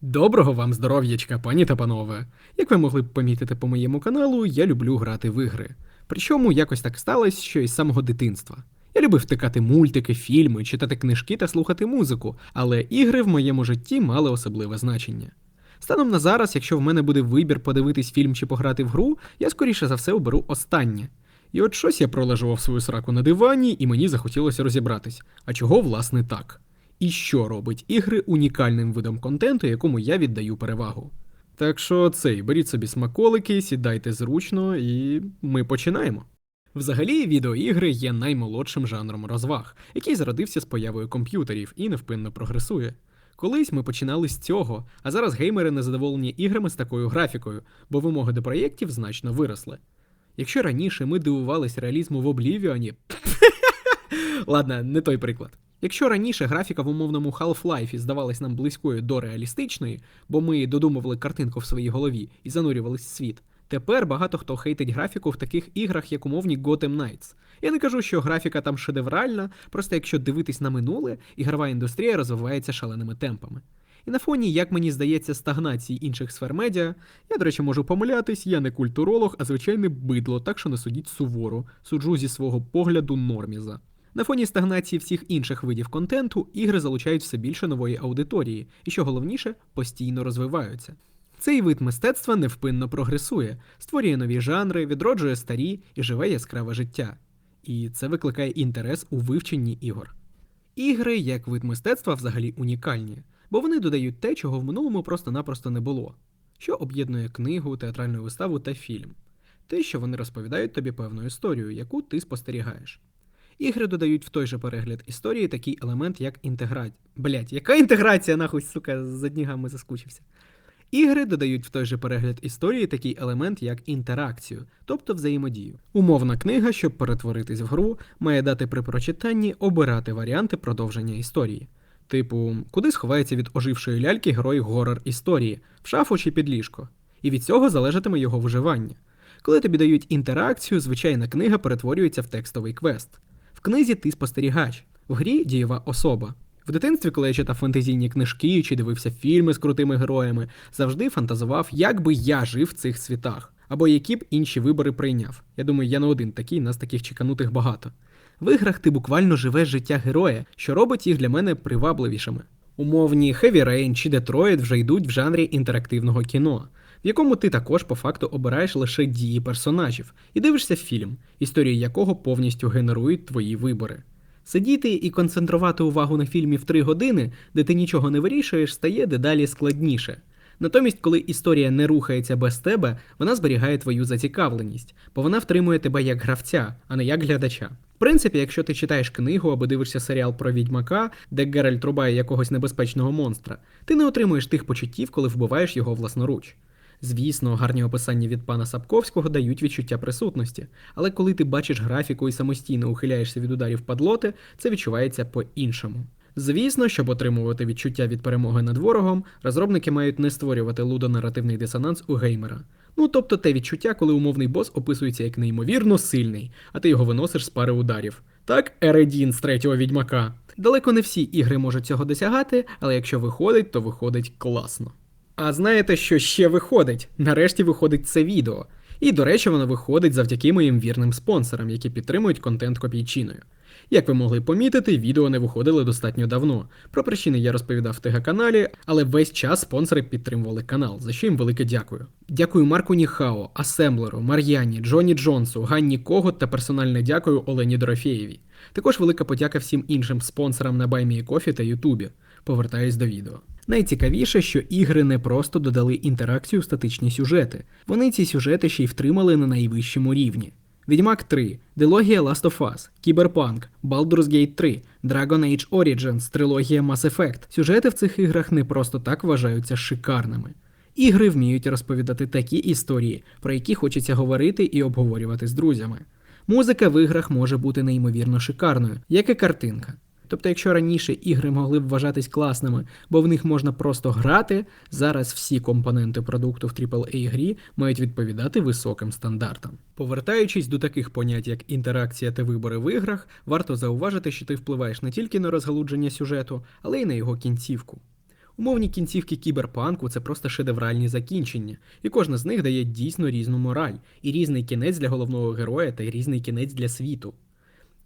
Доброго вам здоров'ячка, пані та панове. Як ви могли б помітити по моєму каналу, я люблю грати в ігри. Причому якось так сталося, що із самого дитинства. Я любив втикати мультики, фільми, читати книжки та слухати музику, але ігри в моєму житті мали особливе значення. Станом на зараз, якщо в мене буде вибір подивитись фільм чи пограти в гру, я скоріше за все оберу останнє. І от щось я пролежував свою сраку на дивані, і мені захотілося розібратись, а чого власне так. І що робить ігри унікальним видом контенту, якому я віддаю перевагу. Так що цей, беріть собі смаколики, сідайте зручно, і ми починаємо. Взагалі, відеоігри є наймолодшим жанром розваг, який зародився з появою комп'ютерів і невпинно прогресує. Колись ми починали з цього, а зараз геймери незадоволені іграми з такою графікою, бо вимоги до проєктів значно виросли. Якщо раніше ми дивувались реалізму в Облівіоні. Ладно, не той приклад. Якщо раніше графіка в умовному Half-Life здавалась нам близькою до реалістичної, бо ми додумували картинку в своїй голові і занурювались в світ, тепер багато хто хейтить графіку в таких іграх, як умовні Gotham Knights. Я не кажу, що графіка там шедевральна, просто якщо дивитись на минуле, ігрова індустрія розвивається шаленими темпами. І на фоні, як мені здається, стагнації інших сфер медіа, я, до речі, можу помилятись, я не культуролог, а звичайне бидло, так що не судіть суворо, суджу зі свого погляду норміза. На фоні стагнації всіх інших видів контенту ігри залучають все більше нової аудиторії, і що головніше, постійно розвиваються. Цей вид мистецтва невпинно прогресує, створює нові жанри, відроджує старі і живе яскраве життя. І це викликає інтерес у вивченні ігор. Ігри, як вид мистецтва, взагалі унікальні, бо вони додають те, чого в минулому просто-напросто не було, що об'єднує книгу, театральну виставу та фільм, те, що вони розповідають тобі певну історію, яку ти спостерігаєш. Ігри додають в той же перегляд історії такий елемент, як інтеграція. Блять, яка інтеграція, нахуй, сука, за днігами заскучився. Ігри додають в той же перегляд історії такий елемент, як інтеракцію, тобто взаємодію. Умовна книга, щоб перетворитись в гру, має дати при прочитанні обирати варіанти продовження історії. Типу, куди сховається від ожившої ляльки герой горор історії, в шафу чи під ліжко. І від цього залежатиме його виживання. Коли тобі дають інтеракцію, звичайна книга перетворюється в текстовий квест. В книзі ти спостерігач, в грі дієва особа. В дитинстві, коли я читав фантазійні книжки чи дивився фільми з крутими героями, завжди фантазував, як би я жив в цих світах, або які б інші вибори прийняв. Я думаю, я не один такий, нас таких чеканутих багато. В іграх ти буквально живеш життя героя, що робить їх для мене привабливішими. Умовні Heavy Rain чи Detroit вже йдуть в жанрі інтерактивного кіно, в якому ти також по факту обираєш лише дії персонажів і дивишся фільм, історії якого повністю генерують твої вибори. Сидіти і концентрувати увагу на фільмі в 3 години, де ти нічого не вирішуєш, стає дедалі складніше. Натомість, коли історія не рухається без тебе, вона зберігає твою зацікавленість, бо вона втримує тебе як гравця, а не як глядача. В принципі, якщо ти читаєш книгу або дивишся серіал про відьмака, де Геральт рубає якогось небезпечного монстра, ти не отримуєш тих почуттів, коли вбиваєш його власноруч. Звісно, гарні описання від пана Сапковського дають відчуття присутності, але коли ти бачиш графіку і самостійно ухиляєшся від ударів падлоти, це відчувається по-іншому. Звісно, щоб отримувати відчуття від перемоги над ворогом, розробники мають не створювати лудонаративний дисонанс у геймера. Ну тобто те відчуття, коли умовний бос описується як неймовірно сильний, а ти його виносиш з пари ударів. Так, Ередін з третього відьмака. Далеко не всі ігри можуть цього досягати, але якщо виходить, то виходить класно. А знаєте, що ще виходить? Нарешті виходить це відео. І, до речі, воно виходить завдяки моїм вірним спонсорам, які підтримують контент копійчиною. Як ви могли помітити, відео не виходили достатньо давно. Про причини я розповідав в ТГ-каналі, але весь час спонсори підтримували канал, за що їм велике дякую. Дякую Марку Ніхао, Асемблеру, Мар'яні, Джоні Джонсу, Ганні Когут та персональне дякую Олені Дорофєєвій. Також велика подяка всім іншим спонсорам на BuyMeCoffee та Ютубі. Повертаюсь до відео. Найцікавіше, що ігри не просто додали інтеракцію в статичні сюжети, вони ці сюжети ще й втримали на найвищому рівні. Відьмак 3, Дилогія Last of Us, Кіберпанк, Baldur's Gate 3, Dragon Age Origins, трилогія Mass Effect. Сюжети в цих іграх не просто так вважаються шикарними. Ігри вміють розповідати такі історії, про які хочеться говорити і обговорювати з друзями. Музика в іграх може бути неймовірно шикарною, як і картинка. Тобто, якщо раніше ігри могли б вважатись класними, бо в них можна просто грати, зараз всі компоненти продукту в aaa грі мають відповідати високим стандартам. Повертаючись до таких понять, як інтеракція та вибори в іграх, варто зауважити, що ти впливаєш не тільки на розгалудження сюжету, але й на його кінцівку. Умовні кінцівки кіберпанку це просто шедевральні закінчення, і кожна з них дає дійсно різну мораль, і різний кінець для головного героя та різний кінець для світу.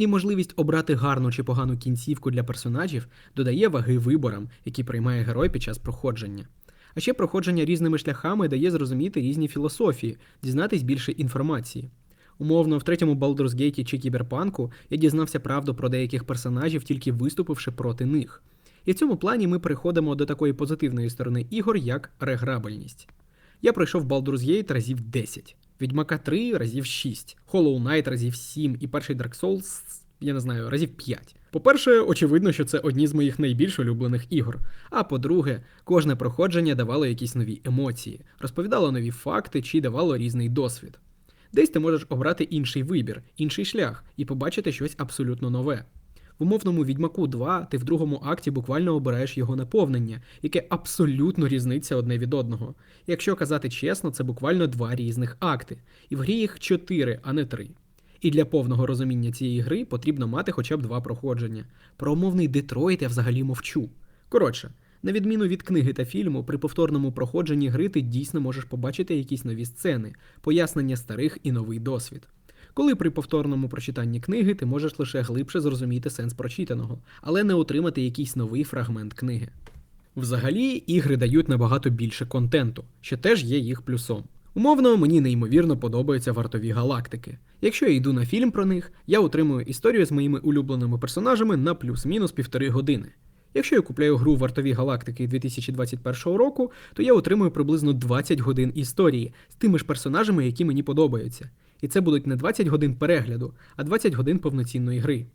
І можливість обрати гарну чи погану кінцівку для персонажів додає ваги виборам, які приймає герой під час проходження. А ще проходження різними шляхами дає зрозуміти різні філософії, дізнатись більше інформації. Умовно, в третьому Baldur's Gate чи Кіберпанку я дізнався правду про деяких персонажів, тільки виступивши проти них. І в цьому плані ми переходимо до такої позитивної сторони ігор, як реграбельність. Я пройшов Baldur's Gate разів 10, Відьмака 3 разів 6, Hollow Knight разів 7 і перший Dark Souls, я не знаю, разів 5. По-перше, очевидно, що це одні з моїх найбільш улюблених ігор. А по-друге, кожне проходження давало якісь нові емоції, розповідало нові факти чи давало різний досвід. Десь ти можеш обрати інший вибір, інший шлях і побачити щось абсолютно нове. В умовному відьмаку 2 ти в другому акті буквально обираєш його наповнення, яке абсолютно різниться одне від одного. Якщо казати чесно, це буквально два різних акти, і в грі їх чотири, а не три. І для повного розуміння цієї гри потрібно мати хоча б два проходження. Про умовний Детройт я взагалі мовчу. Коротше, на відміну від книги та фільму, при повторному проходженні гри ти дійсно можеш побачити якісь нові сцени, пояснення старих і новий досвід. Коли при повторному прочитанні книги ти можеш лише глибше зрозуміти сенс прочитаного, але не отримати якийсь новий фрагмент книги. Взагалі, ігри дають набагато більше контенту, що теж є їх плюсом. Умовно, мені неймовірно подобаються вартові галактики. Якщо я йду на фільм про них, я отримую історію з моїми улюбленими персонажами на плюс-мінус півтори години. Якщо я купляю гру Вартові галактики 2021 року, то я отримую приблизно 20 годин історії з тими ж персонажами, які мені подобаються. І це будуть не 20 годин перегляду, а 20 годин повноцінної гри.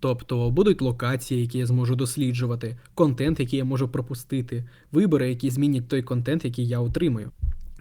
Тобто будуть локації, які я зможу досліджувати, контент, який я можу пропустити, вибори, які змінять той контент, який я отримаю.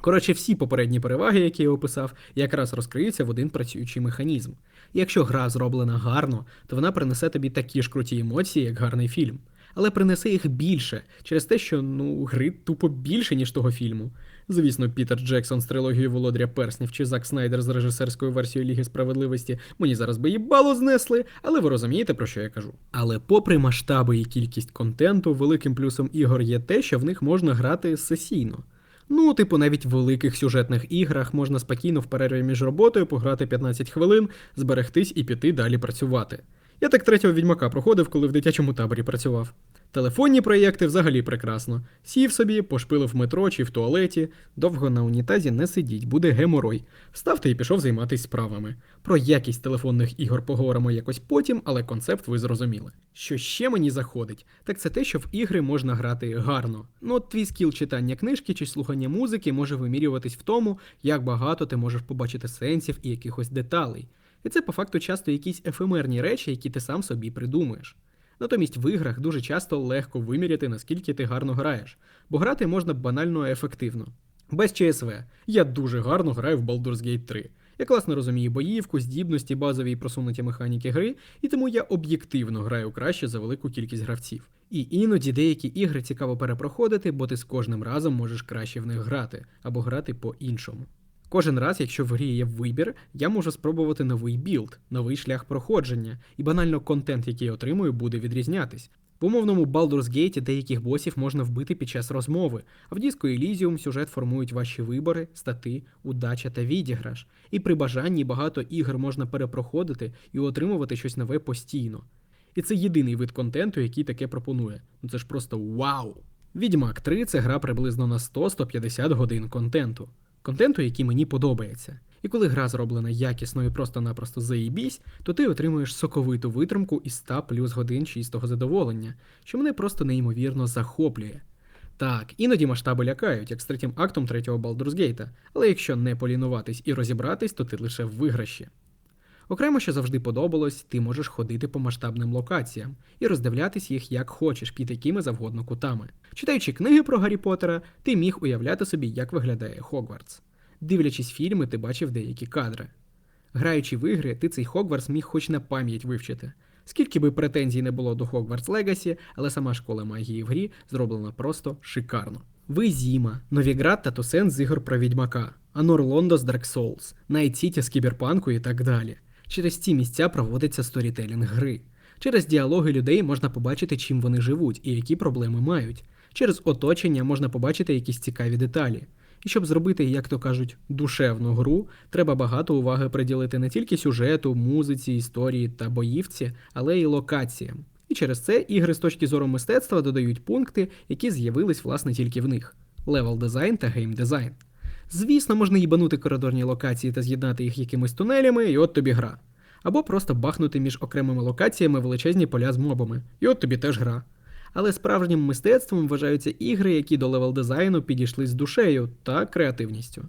Коротше, всі попередні переваги, які я описав, якраз розкриються в один працюючий механізм. І якщо гра зроблена гарно, то вона принесе тобі такі ж круті емоції, як гарний фільм. Але принесе їх більше через те, що ну гри тупо більше, ніж того фільму. Звісно, Пітер Джексон з трилогією Володря Перснів чи Зак Снайдер з режисерською версією Ліги Справедливості мені зараз би їбало знесли, але ви розумієте, про що я кажу. Але попри масштаби і кількість контенту, великим плюсом ігор є те, що в них можна грати сесійно. Ну, типу, навіть в великих сюжетних іграх можна спокійно в перерві між роботою пограти 15 хвилин, зберегтись і піти далі працювати. Я так третього відьмака проходив, коли в дитячому таборі працював. Телефонні проєкти взагалі прекрасно. Сів собі, пошпилив в метро чи в туалеті, довго на унітазі не сидіть, буде геморой. Вставте і пішов займатися справами. Про якість телефонних ігор поговоримо якось потім, але концепт ви зрозуміли. Що ще мені заходить, так це те, що в ігри можна грати гарно. Ну от твій скіл читання книжки чи слухання музики може вимірюватись в тому, як багато ти можеш побачити сенсів і якихось деталей. І це по факту часто якісь ефемерні речі, які ти сам собі придумуєш. Натомість в іграх дуже часто легко виміряти, наскільки ти гарно граєш, бо грати можна банально ефективно. Без ЧСВ. Я дуже гарно граю в Baldur's Gate 3. Я класно розумію боївку, здібності, базові і просунуті механіки гри, і тому я об'єктивно граю краще за велику кількість гравців. І іноді деякі ігри цікаво перепроходити, бо ти з кожним разом можеш краще в них грати або грати по-іншому. Кожен раз, якщо в грі є вибір, я можу спробувати новий білд, новий шлях проходження, і банально контент, який я отримую, буде відрізнятись. В умовному Baldur's Gate деяких босів можна вбити під час розмови, а в Disco Elysium сюжет формують ваші вибори, стати, удача та відіграш. І при бажанні багато ігор можна перепроходити і отримувати щось нове постійно. І це єдиний вид контенту, який таке пропонує. Ну це ж просто вау! Відьмак 3 це гра приблизно на 100-150 годин контенту контенту, який мені подобається. І коли гра зроблена якісно і просто-напросто заїбісь, то ти отримуєш соковиту витримку із 100 плюс годин чистого задоволення, що мене просто неймовірно захоплює. Так, іноді масштаби лякають, як з третім актом третього Baldur's Gate, але якщо не полінуватись і розібратись, то ти лише в виграші. Окремо, що завжди подобалось, ти можеш ходити по масштабним локаціям і роздивлятись їх як хочеш, під якими завгодно кутами. Читаючи книги про Гаррі Поттера, ти міг уявляти собі, як виглядає Хогвартс. Дивлячись фільми, ти бачив деякі кадри. Граючи в ігри, ти цей Хогвартс міг хоч на пам'ять вивчити. Скільки би претензій не було до Хогвартс Легасі, але сама школа магії в грі зроблена просто шикарно. Ви Зіма, Новіград та Тусен з ігор про відьмака, Анор Лондо з Dark Souls, Найт Сіті з кіберпанку і так далі. Через ці місця проводиться сторітелінг гри. Через діалоги людей можна побачити, чим вони живуть і які проблеми мають. Через оточення можна побачити якісь цікаві деталі. І щоб зробити, як то кажуть, душевну гру, треба багато уваги приділити не тільки сюжету, музиці, історії та боївці, але й локаціям. І через це ігри з точки зору мистецтва додають пункти, які з'явились власне тільки в них: левел дизайн та гейм дизайн. Звісно, можна їбанути коридорні локації та з'єднати їх якимись тунелями, і от тобі гра. Або просто бахнути між окремими локаціями величезні поля з мобами, і от тобі теж гра. Але справжнім мистецтвом вважаються ігри, які до левел дизайну підійшли з душею та креативністю.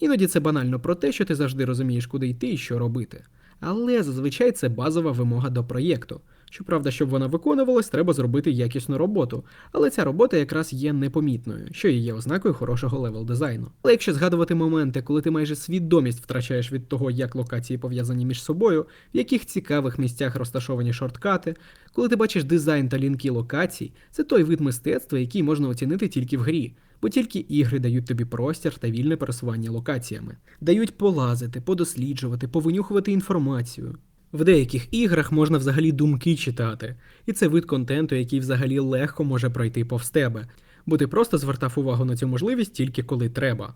Іноді це банально про те, що ти завжди розумієш, куди йти і що робити. Але зазвичай це базова вимога до проєкту. Щоправда, щоб вона виконувалась, треба зробити якісну роботу, але ця робота якраз є непомітною, що і є ознакою хорошого левел дизайну. Але якщо згадувати моменти, коли ти майже свідомість втрачаєш від того, як локації пов'язані між собою, в яких цікавих місцях розташовані шорткати, коли ти бачиш дизайн та лінки локацій, це той вид мистецтва, який можна оцінити тільки в грі. Бо тільки ігри дають тобі простір та вільне пересування локаціями, дають полазити, подосліджувати, повинюхувати інформацію. В деяких іграх можна взагалі думки читати, і це вид контенту, який взагалі легко може пройти повз тебе, бо ти просто звертав увагу на цю можливість тільки коли треба.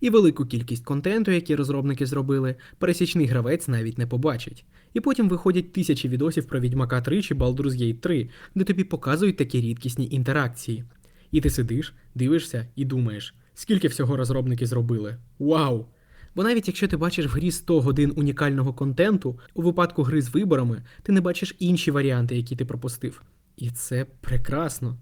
І велику кількість контенту, який розробники зробили, пересічний гравець навіть не побачить. І потім виходять тисячі відосів про Відьмака 3 чи Baldur's Gate 3, де тобі показують такі рідкісні інтеракції. І ти сидиш, дивишся і думаєш, скільки всього розробники зробили. Вау! Бо навіть якщо ти бачиш в грі 100 годин унікального контенту, у випадку гри з виборами ти не бачиш інші варіанти, які ти пропустив. І це прекрасно.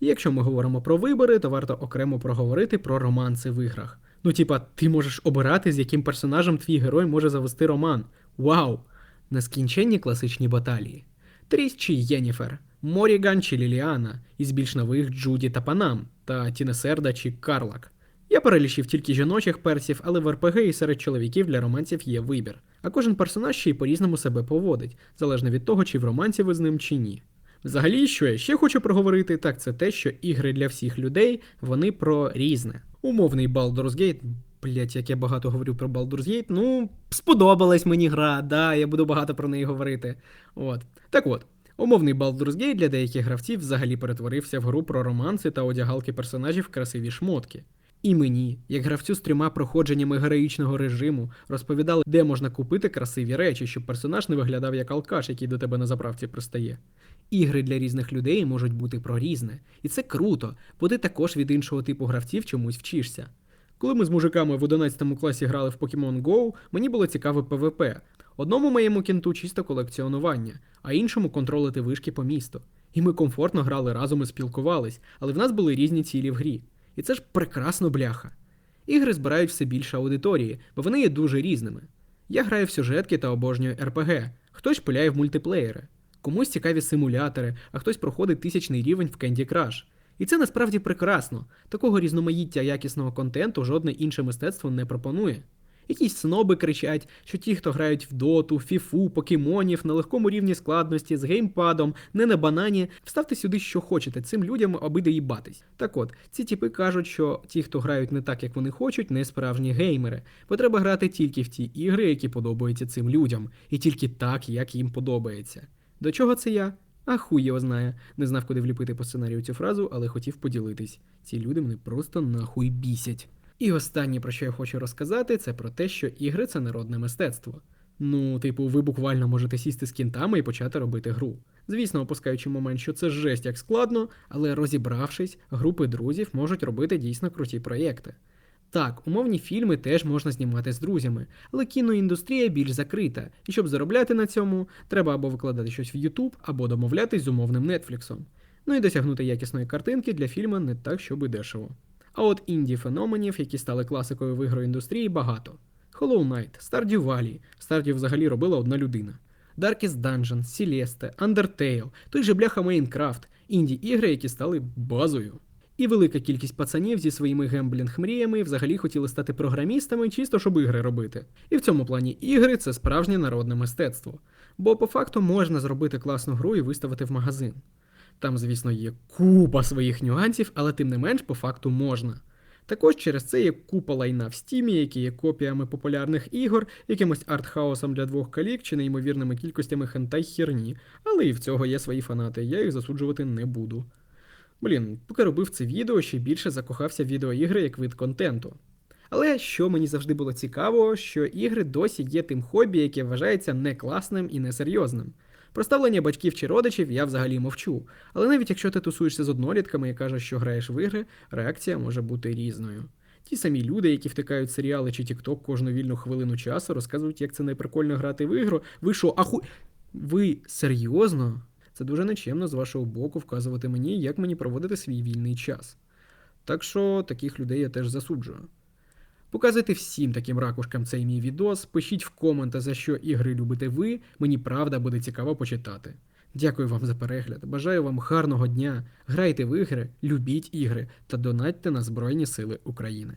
І якщо ми говоримо про вибори, то варто окремо проговорити про романси в іграх. Ну, типа, ти можеш обирати, з яким персонажем твій герой може завести роман. Вау! Нескінченні класичні баталії. Тріс чи Єніфер, Моріган чи Ліліана, із більш нових Джуді та Панам, та Тінесерда чи Карлак. Я перелічив тільки жіночих персів, але в РПГ і серед чоловіків для романців є вибір. А кожен персонаж ще й по-різному себе поводить, залежно від того, чи в романці ви з ним чи ні. Взагалі, що я ще хочу проговорити, так це те, що ігри для всіх людей вони про різне. Умовний Baldur's Gate, блять, як я багато говорю про Baldur's Gate, ну, сподобалась мені гра, да, я буду багато про неї говорити. От. Так от. Умовний Baldur's Gate для деяких гравців взагалі перетворився в гру про романси та одягалки персонажів красиві шмотки. І мені, як гравцю з трьома проходженнями героїчного режиму, розповідали, де можна купити красиві речі, щоб персонаж не виглядав як алкаш, який до тебе на заправці пристає. Ігри для різних людей можуть бути про різне, і це круто, бо ти також від іншого типу гравців чомусь вчишся. Коли ми з мужиками в 11 класі грали в Pokemon Go, мені було цікаве ПВП. Одному моєму кінту чисто колекціонування, а іншому контролити вишки по місту. І ми комфортно грали разом і спілкувались, але в нас були різні цілі в грі. І це ж прекрасно бляха. Ігри збирають все більше аудиторії, бо вони є дуже різними. Я граю в сюжетки та обожнюю РПГ, хтось пиляє в мультиплеєри, комусь цікаві симулятори, а хтось проходить тисячний рівень в Candy Crush. І це насправді прекрасно. Такого різноманіття якісного контенту жодне інше мистецтво не пропонує. Якісь сноби кричать, що ті, хто грають в доту, фіфу, покемонів на легкому рівні складності з геймпадом, не на банані, вставте сюди, що хочете, цим людям аби доїбатись. Так от, ці тіпи кажуть, що ті, хто грають не так, як вони хочуть, не справжні геймери, бо треба грати тільки в ті ігри, які подобаються цим людям, і тільки так, як їм подобається. До чого це я? А хуй його знає. Не знав, куди вліпити по сценарію цю фразу, але хотів поділитись. Ці люди мене просто нахуй бісять. І останнє, про що я хочу розказати, це про те, що ігри це народне мистецтво. Ну, типу, ви буквально можете сісти з кінтами і почати робити гру. Звісно, опускаючи момент, що це жесть як складно, але розібравшись, групи друзів можуть робити дійсно круті проєкти. Так, умовні фільми теж можна знімати з друзями, але кіноіндустрія більш закрита, і щоб заробляти на цьому, треба або викладати щось в YouTube, або домовлятись з умовним Нетфліксом. Ну і досягнути якісної картинки для фільму не так, щоб і дешево. А от інді феноменів, які стали класикою в ігроіндустрії, багато. Hollow Knight, Stardew Valley, Stardew взагалі робила одна людина. Darkest Dungeon, Celeste, Undertale, той же бляха Майнкрафт, інді ігри, які стали базою. І велика кількість пацанів зі своїми гемблінг-мріями взагалі хотіли стати програмістами, чисто щоб ігри робити. І в цьому плані ігри це справжнє народне мистецтво. Бо по факту можна зробити класну гру і виставити в магазин. Там, звісно, є купа своїх нюансів, але тим не менш по факту можна. Також через це є купа лайна в стімі, які є копіями популярних ігор, якимось артхаусом для двох калік чи неймовірними кількостями хентай херні, але і в цього є свої фанати, я їх засуджувати не буду. Блін, поки робив це відео, ще більше закохався в відеоігри як вид контенту. Але що мені завжди було цікаво, що ігри досі є тим хобі, яке вважається не класним і несерйозним. Про ставлення батьків чи родичів я взагалі мовчу. Але навіть якщо ти тусуєшся з однолітками і кажеш, що граєш в ігри, реакція може бути різною. Ті самі люди, які втикають серіали чи тікток кожну вільну хвилину часу, розказують, як це неприкольно грати в ігру. Ви що, аху. Ви серйозно? Це дуже нечемно з вашого боку вказувати мені, як мені проводити свій вільний час. Так що таких людей я теж засуджую. Показуйте всім таким ракушкам цей мій відос, пишіть в коменти, за що ігри любите ви, мені правда буде цікаво почитати. Дякую вам за перегляд, бажаю вам гарного дня, грайте в ігри, любіть ігри та донатьте на Збройні Сили України.